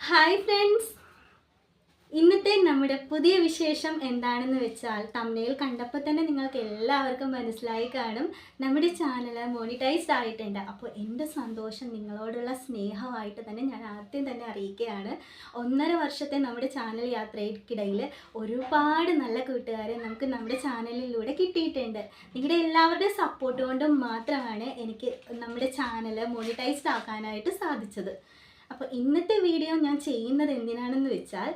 Hi friends ഇന്നത്തെ നമ്മുടെ പുതിയ വിശേഷം എന്താണെന്ന് വെച്ചാൽ തമ്മിൽ കണ്ടപ്പോൾ തന്നെ നിങ്ങൾക്ക് എല്ലാവർക്കും മനസ്സിലായി കാണും. നമ്മുടെ ചാനൽ മോണിറ്റൈസ്ഡ് ആയിട്ടുണ്ട്. അപ്പോൾ എന്റെ സന്തോഷം നിങ്ങളോടുള്ള സ്നേഹമായിട്ട് തന്നെ ഞാൻ ആദ്യം തന്നെ അറിയിക്കുകയാണ്. ഒന്നര വർഷത്തെ നമ്മുടെ ചാനൽ യാത്രയ്ക്കിടയിൽ ഒരുപാട് നല്ല കൂട്ടുകാരെ നമുക്ക് നമ്മുടെ ചാനലിലൂടെ കിട്ടിയിട്ടുണ്ട്. നിങ്ങളുടെ എല്ലാവരുടെയും സപ്പോർട്ട് കൊണ്ടും മാത്രമാണ് എനിക്ക് നമ്മുടെ ചാനൽ മോണിറ്റൈസ്ഡ് ആക്കാനായിട്ട് സാധിച്ചത്. അപ്പോൾ ഇന്നത്തെ വീഡിയോ ഞാൻ ചെയ്യുന്നത് എന്തിനാണെന്ന് വെച്ചാൽ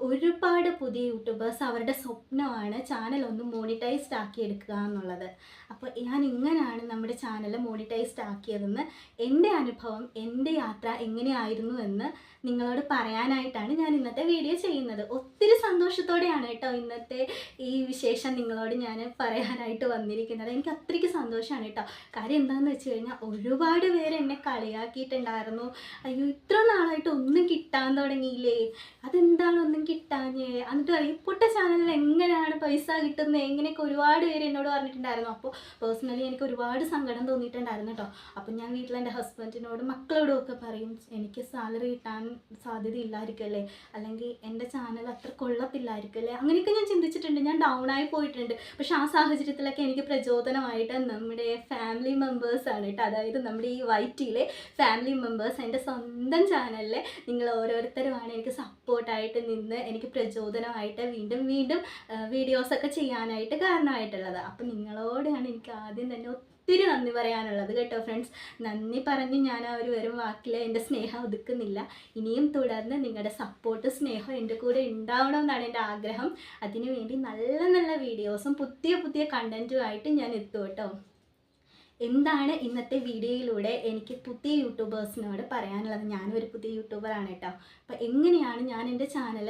ഒരുപാട് പുതിയ യൂട്യൂബേഴ്സ് അവരുടെ സ്വപ്നമാണ് ചാനൽ ഒന്ന് മോണിറ്റൈസ്ഡ് ആക്കി എടുക്കുക എന്നുള്ളത്. അപ്പോൾ ഞാൻ ഇങ്ങനെയാണ് നമ്മുടെ ചാനൽ മോണിറ്റൈസ്ഡ് ആക്കിയതെന്ന് എന്റെ അനുഭവം എന്റെ യാത്ര എങ്ങനെയായിരുന്നു എന്ന് നിങ്ങളോട് പറയാനായിട്ടാണ് ഞാൻ ഇന്നത്തെ വീഡിയോ ചെയ്യുന്നത്. ഒത്തിരി സന്തോഷത്തോടെയാണ് കേട്ടോ ഇന്നത്തെ ഈ വിശേഷം നിങ്ങളോട് ഞാൻ പറയാനായിട്ട് വന്നിരിക്കുന്നത്. എനിക്ക് അത്രയ്ക്ക് സന്തോഷമാണ് കേട്ടോ. കാര്യം എന്താണെന്ന് വെച്ച് കഴിഞ്ഞാൽ ഒരുപാട് പേര് എന്നെ കളിയാക്കിയിട്ടുണ്ടായിരുന്നു. അയ്യോ ഇത്ര നാളായിട്ട് ഒന്നും കിട്ടാൻ തുടങ്ങിയില്ലേ? അതെന്താണ് ഒന്നും കിട്ടാഞ്ഞേ. എന്നിട്ട് പറയും പൊട്ട ചാനലിൽ എങ്ങനെയാണ് പൈസ കിട്ടുന്നത് എങ്ങനെയൊക്കെ ഒരുപാട് പേര് എന്നോട് പറഞ്ഞിട്ടുണ്ടായിരുന്നു. അപ്പോൾ പേഴ്സണലി എനിക്ക് ഒരുപാട് സങ്കടം തോന്നിയിട്ടുണ്ടായിരുന്നു കേട്ടോ അപ്പം ഞാൻ വീട്ടിൽ എന്റെ ഹസ്ബൻഡിനോടും മക്കളോടും ഒക്കെ പറയും എനിക്ക് സാലറി കിട്ടാൻ സാധ്യത ഇല്ലായിരിക്കല്ലേ അല്ലെങ്കിൽ എന്റെ ചാനൽ അത്ര കൊള്ളത്തില്ലായിരിക്കല്ലേ അങ്ങനെയൊക്കെ ഞാൻ ചിന്തിച്ചിട്ടുണ്ട്. ഞാൻ ഡൗൺ ആയി പോയിട്ടുണ്ട്. പക്ഷേ ആ സാഹചര്യത്തിലൊക്കെ എനിക്ക് പ്രചോദനമായിട്ട് നമ്മുടെ ഫാമിലി മെമ്പേഴ്സാണ് കേട്ടോ അതായത് നമ്മുടെ ഈ വൈറ്റിയിലെ ഫാമിലി മെമ്പേഴ്സ് എന്റെ സ്വന്തം ചാനലിൽ നിങ്ങൾ ഓരോരുത്തരുമാണ് എനിക്ക് സപ്പോർട്ടായിട്ട് നിന്ന് എനിക്ക് പ്രചോദനമായിട്ട് വീണ്ടും വീണ്ടും വീഡിയോസൊക്കെ ചെയ്യാനായിട്ട് കാരണമായിട്ടുള്ളത്. അപ്പം നിങ്ങളോടാണ് എനിക്ക് ആദ്യം തന്നെ ഒത്തിരി നന്ദി പറയാനുള്ളത് കേട്ടോ ഫ്രണ്ട്സ് നന്ദി പറഞ്ഞ് ഞാൻ ആ ഒരു വെറും വാക്കിൽ എന്റെ സ്നേഹം ഒതുക്കുന്നില്ല. ഇനിയും തുടർന്ന് നിങ്ങളുടെ സപ്പോർട്ട് സ്നേഹം എന്റെ കൂടെ ഉണ്ടാവണമെന്നാണ് എന്റെ ആഗ്രഹം. അതിനുവേണ്ടി നല്ല നല്ല വീഡിയോസും പുതിയ പുതിയ കണ്ടന്റുമായിട്ട് ഞാൻ എത്തും കേട്ടോ. എന്താണ് ഇന്നത്തെ വീഡിയോയിലൂടെ എനിക്ക് പുതിയ യൂട്യൂബേഴ്സിനോട് പറയാനുള്ളത്? ഞാനൊരു പുതിയ യൂട്യൂബറാണ് കേട്ടോ. അപ്പോൾ എങ്ങനെയാണ് ഞാൻ എന്റെ ചാനൽ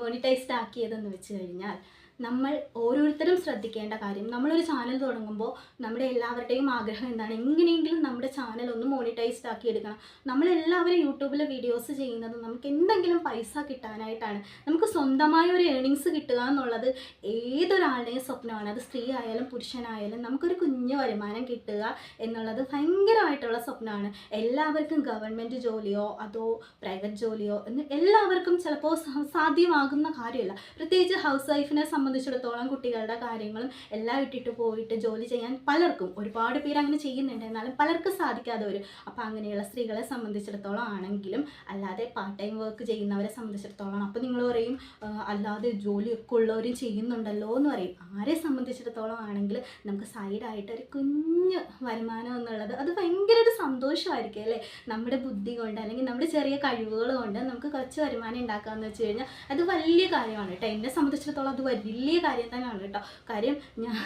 മോണിറ്റൈസ്ഡ് ആക്കിയതെന്ന് വെച്ച് കഴിഞ്ഞാൽ നമ്മൾ ഓരോരുത്തരും ശ്രദ്ധിക്കേണ്ട കാര്യം. നമ്മളൊരു ചാനൽ തുടങ്ങുമ്പോൾ നമ്മുടെ എല്ലാവരുടെയും ആഗ്രഹം എന്താണ്? എങ്ങനെയെങ്കിലും നമ്മുടെ ചാനൽ ഒന്ന് മോണിറ്റൈസ്ഡ് ആക്കി എടുക്കണം. നമ്മളെല്ലാവരും യൂട്യൂബിൽ വീഡിയോസ് ചെയ്യുന്നത് നമുക്ക് എന്തെങ്കിലും പൈസ കിട്ടാനായിട്ടാണ്. നമുക്ക് സ്വന്തമായ ഒരു ഏണിങ്സ് കിട്ടുക എന്നുള്ളത് ഏതൊരാളുടെയും സ്വപ്നമാണ്. അത് സ്ത്രീ ആയാലും പുരുഷനായാലും നമുക്കൊരു കുഞ്ഞു വരുമാനം കിട്ടുക എന്നുള്ളത് ഭയങ്കരമായിട്ടുള്ള സ്വപ്നമാണ്. എല്ലാവർക്കും ഗവൺമെന്റ് ജോലിയോ അതോ പ്രൈവറ്റ് ജോലിയോ എന്ന് എല്ലാവർക്കും ചിലപ്പോൾ സാധ്യമാകുന്ന കാര്യമല്ല. പ്രത്യേകിച്ച് ഹൗസ് വൈഫിനെ സംബന്ധിച്ചിടത്തോളം കുട്ടികളുടെ കാര്യങ്ങളും എല്ലാം ഇട്ടിട്ട് പോയിട്ട് ജോലി ചെയ്യാൻ പലർക്കും ഒരുപാട് പേര് അങ്ങനെ ചെയ്യുന്നുണ്ട്. എന്നാലും പലർക്കും സാധിക്കാതെ വരും. അപ്പോൾ അങ്ങനെയുള്ള സ്ത്രീകളെ സംബന്ധിച്ചിടത്തോളം ആണെങ്കിലും അല്ലാതെ പാർട്ട് ടൈം വർക്ക് ചെയ്യുന്നവരെ സംബന്ധിച്ചിടത്തോളം അപ്പോൾ നിങ്ങൾ പറയും "ആ, അല്ലാതെ ജോലിയൊക്കെ ഉള്ളവരും ചെയ്യുന്നുണ്ടല്ലോ എന്ന് പറയും. ആരെ സംബന്ധിച്ചിടത്തോളം ആണെങ്കിൽ നമുക്ക് സൈഡായിട്ട് ഒരു കുഞ്ഞ് വരുമാനം എന്നുള്ളത് അത് ഭയങ്കര ഒരു സന്തോഷമായിരിക്കും അല്ലേ? നമ്മുടെ ബുദ്ധി കൊണ്ട് അല്ലെങ്കിൽ നമ്മുടെ ചെറിയ കഴിവുകൾ കൊണ്ട് നമുക്ക് കുറച്ച് വരുമാനം ഉണ്ടാക്കാമെന്ന് വെച്ച് കഴിഞ്ഞാൽ അത് വലിയ കാര്യമാണ് കേട്ടോ. എന്നെ സംബന്ധിച്ചിടത്തോളം അത് വലിയ കാര്യം തന്നെയാണ് കേട്ടോ. കാര്യം ഞാൻ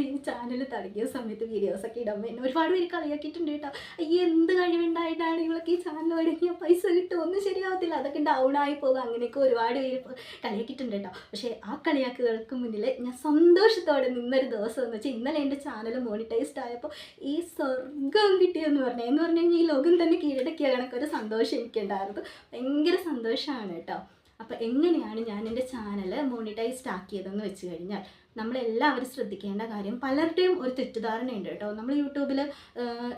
ഈ ചാനൽ തുടങ്ങിയ സമയത്ത് വീഡിയോസൊക്കെ ഇടുമ്പോൾ എന്നെ ഒരുപാട് പേര് കളിയാക്കിയിട്ടുണ്ട് കേട്ടോ. ഈ എന്ത് കഴിവുണ്ടായിട്ടാണ് ഇവളൊക്കെ ഈ ചാനൽ തുടങ്ങിയ പൈസ കിട്ടും ഒന്നും ശരിയാവത്തില്ല. അതൊക്കെ ഡൗൺ ആയി പോകും. അങ്ങനെയൊക്കെ ഒരുപാട് പേര് കളിയാക്കിയിട്ടുണ്ട് കേട്ടോ. പക്ഷേ ആ കളിയാക്കുകൾക്ക് മുന്നിൽ ഞാൻ സന്തോഷത്തോടെ നിന്നൊരു ദിവസം എന്ന് വെച്ചാൽ ഇന്നലെ എന്റെ ചാനൽ മോണിറ്റൈസ്ഡ് ആയപ്പോൾ ഈ സ്വർഗം കിട്ടിയെന്ന് പറഞ്ഞു. എന്ന് പറഞ്ഞു കഴിഞ്ഞാൽ ഈ ലോകം തന്നെ കീഴടക്കിയ കണക്കൊരു സന്തോഷം എനിക്കുണ്ടായിരുന്നു. ഭയങ്കര സന്തോഷമാണ് കേട്ടോ. അപ്പോൾ എങ്ങനെയാണ് ഞാൻ എന്റെ ചാനൽ മോണിറ്റൈസ്ഡ് ആക്കിയതെന്ന് വെച്ച് കഴിഞ്ഞാൽ നമ്മളെല്ലാവരും ശ്രദ്ധിക്കേണ്ട കാര്യം പലരുടെയും ഒരു തെറ്റിദ്ധാരണയുണ്ട് കേട്ടോ. നമ്മൾ യൂട്യൂബിൽ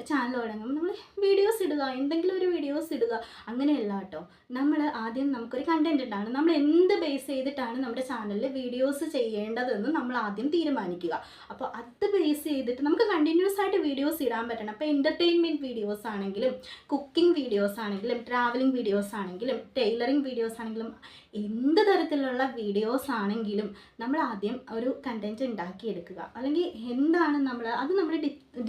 ചാനൽ തുടങ്ങുമ്പോൾ നമ്മൾ വീഡിയോസ് ഇടുക എന്തെങ്കിലും ഒരു വീഡിയോസ് ഇടുക അങ്ങനെയല്ല കേട്ടോ. നമ്മൾ ആദ്യം നമുക്കൊരു കണ്ടന്റ് ഉണ്ടാണ് നമ്മൾ എന്ത് ബേസ് ചെയ്തിട്ടാണ് നമ്മുടെ ചാനലിൽ വീഡിയോസ് ചെയ്യേണ്ടതെന്ന് നമ്മൾ ആദ്യം തീരുമാനിക്കുക. അപ്പോൾ അത് ബേസ് ചെയ്തിട്ട് നമുക്ക് കണ്ടിന്യൂസ് ആയിട്ട് വീഡിയോസ് ഇടാൻ പറ്റണം. അപ്പോൾ എന്റർടൈൻമെന്റ് വീഡിയോസ് ആണെങ്കിലും കുക്കിംഗ് വീഡിയോസ് ആണെങ്കിലും ട്രാവലിംഗ് വീഡിയോസ് ആണെങ്കിലും ടൈലറിങ് വീഡിയോസ് ആണെങ്കിലും എന്ത് തരത്തിലുള്ള വീഡിയോസ് ആണെങ്കിലും നമ്മൾ ആദ്യം ഒരു കണ്ടന്റ് ഉണ്ടാക്കിയെടുക്കുക. അല്ലെങ്കിൽ എന്താണ് നമ്മൾ അത് നമ്മുടെ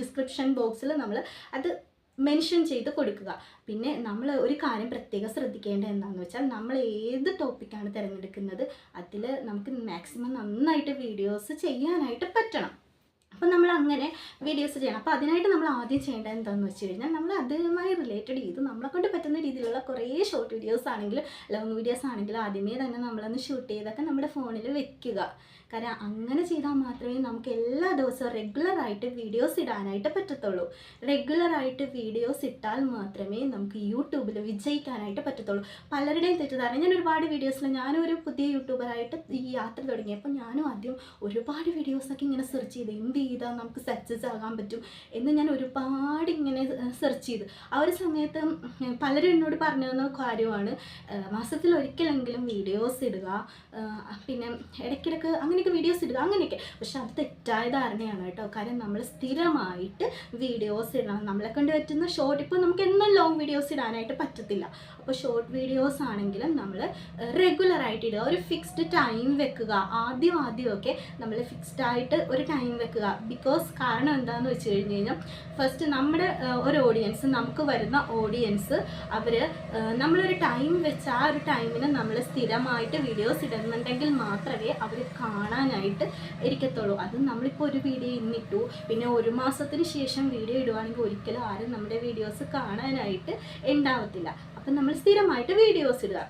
ഡിസ്ക്രിപ്ഷൻ ബോക്സിൽ നമ്മൾ അത് മെൻഷൻ ചെയ്ത് കൊടുക്കുക. പിന്നെ നമ്മൾ ഒരു കാര്യം പ്രത്യേകം ശ്രദ്ധിക്കേണ്ടത് എന്താണെന്ന് വെച്ചാൽ നമ്മൾ ഏത് ടോപ്പിക്കാണ് തിരഞ്ഞെടുക്കുന്നത് അതിൽ നമുക്ക് മാക്സിമം നന്നായിട്ട് വീഡിയോസ് ചെയ്യാനായിട്ട് പറ്റണം. അപ്പം നമ്മൾ അങ്ങനെ വീഡിയോസ് ചെയ്യണം. അപ്പോൾ അതിനായിട്ട് നമ്മൾ ആദ്യം ചെയ്യേണ്ടത് എന്താണെന്ന് വെച്ച് കഴിഞ്ഞാൽ നമ്മൾ അതുമായി റിലേറ്റഡ് ചെയ്ത് നമ്മളെ കൊണ്ട് പറ്റുന്ന രീതിയിലുള്ള കുറേ ഷോർട്ട് വീഡിയോസ് ആണെങ്കിലും ലോങ് വീഡിയോസ് ആണെങ്കിലും ആദ്യമേ തന്നെ നമ്മളൊന്ന് ഷൂട്ട് ചെയ്തൊക്കെ നമ്മുടെ ഫോണിൽ വെക്കുക. കാരണം അങ്ങനെ ചെയ്താൽ മാത്രമേ നമുക്ക് എല്ലാ ദിവസവും റെഗുലറായിട്ട് വീഡിയോസ് ഇടാനായിട്ട് പറ്റത്തുള്ളൂ. റെഗുലറായിട്ട് വീഡിയോസ് ഇട്ടാൽ മാത്രമേ നമുക്ക് യൂട്യൂബിൽ വിജയിക്കാനായിട്ട് പറ്റത്തുള്ളൂ. പലരുടെയും തെറ്റിദ്ധാരണ. ഞാൻ ഒരുപാട് വീഡിയോസിൽ ഞാനും ഒരു പുതിയ യൂട്യൂബറായിട്ട് ഈ യാത്ര തുടങ്ങിയപ്പോൾ ഞാനും ആദ്യം ഒരുപാട് വീഡിയോസൊക്കെ ഇങ്ങനെ സെർച്ച് ചെയ്ത് എന്ത് ചെയ്താൽ നമുക്ക് സക്സസ് ആകാൻ പറ്റും എന്ന് ഞാൻ ഒരുപാട് ഇങ്ങനെ സെർച്ച് ചെയ്തു. ആ ഒരു സമയത്ത് പലരും എന്നോട് പറഞ്ഞു തന്ന കാര്യമാണ് മാസത്തിൽ ഒരിക്കലെങ്കിലും വീഡിയോസ് ഇടുക പിന്നെ ഇടയ്ക്കിടയ്ക്ക് അങ്ങനെയൊക്കെ വീഡിയോസ് ഇടുക അങ്ങനെയൊക്കെ. പക്ഷെ അത് തെറ്റായ ധാരണയാണ് കേട്ടോ. കാര്യം നമ്മൾ സ്ഥിരമായിട്ട് വീഡിയോസ് ഇടണം. നമ്മളെ കൊണ്ട് പറ്റുന്ന ഷോർട്ട് ഇപ്പോൾ നമുക്ക് എന്നും ലോങ് വീഡിയോസ് ഇടാനായിട്ട് പറ്റത്തില്ല. അപ്പോൾ ഷോർട്ട് വീഡിയോസ് ആണെങ്കിലും നമ്മൾ റെഗുലറായിട്ട് ഇടുക. ഒരു ഫിക്സ്ഡ് ടൈം വെക്കുക. ആദ്യം ആദ്യമൊക്കെ നമ്മൾ ഫിക്സ്ഡ് ആയിട്ട് ഒരു ടൈം വെക്കുക. ബിക്കോസ് കാരണം എന്താണെന്ന് വെച്ച് കഴിഞ്ഞ് കഴിഞ്ഞാൽ ഫസ്റ്റ് നമ്മുടെ ഒരു ഓഡിയൻസ് നമുക്ക് വരുന്ന ഓഡിയൻസ് അവർ നമ്മളൊരു ടൈം വെച്ച് ആ ഒരു ടൈമിന് നമ്മൾ സ്ഥിരമായിട്ട് വീഡിയോസ് ഇടുന്നുണ്ടെങ്കിൽ മാത്രമേ അവർ കാണാനായിട്ട് ഇരിക്കത്തുള്ളൂ. അത് നമ്മളിപ്പോൾ ഒരു വീഡിയോ ഇന്നിട്ടു. പിന്നെ ഒരു മാസത്തിന് ശേഷം വീഡിയോ ഇടുവാണെങ്കിൽ ഒരിക്കലും ആരും നമ്മുടെ വീഡിയോസ് കാണാനായിട്ട് ഉണ്ടാവത്തില്ല. അപ്പം നമ്മൾ സ്ഥിരമായിട്ട് വീഡിയോസ് ഇടുക.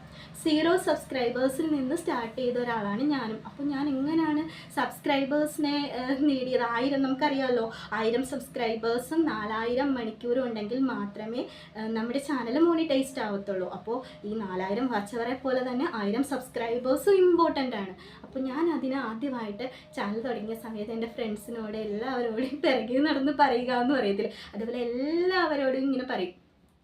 സീറോ സബ്സ്ക്രൈബേഴ്സിൽ നിന്ന് സ്റ്റാർട്ട് ചെയ്ത ഒരാളാണ് ഞാനും. അപ്പോൾ ഞാൻ എങ്ങനെയാണ് സബ്സ്ക്രൈബേഴ്സിനെ നേടിയത്? ആയിരം നമുക്കറിയാമല്ലോ ആയിരം സബ്സ്ക്രൈബേഴ്സും നാലായിരം മണിക്കൂറും ഉണ്ടെങ്കിൽ മാത്രമേ നമ്മുടെ ചാനൽ മോണിറ്റൈസ്ഡ് ആവത്തുള്ളൂ. അപ്പോൾ ഈ നാലായിരം വാച്ചവരെ പോലെ തന്നെ ആയിരം സബ്സ്ക്രൈബേഴ്സും ഇമ്പോർട്ടന്റ് ആണ്. അപ്പോൾ ഞാൻ അതിന് ആദ്യമായിട്ട് ചാനൽ തുടങ്ങിയ സമയത്ത് എന്റെ ഫ്രണ്ട്സിനോട് എല്ലാവരോടും പിറകിൽ നടന്ന് പറയുക എന്ന് പറയത്തില്ല? അതുപോലെ എല്ലാവരോടും ഇങ്ങനെ പറയും.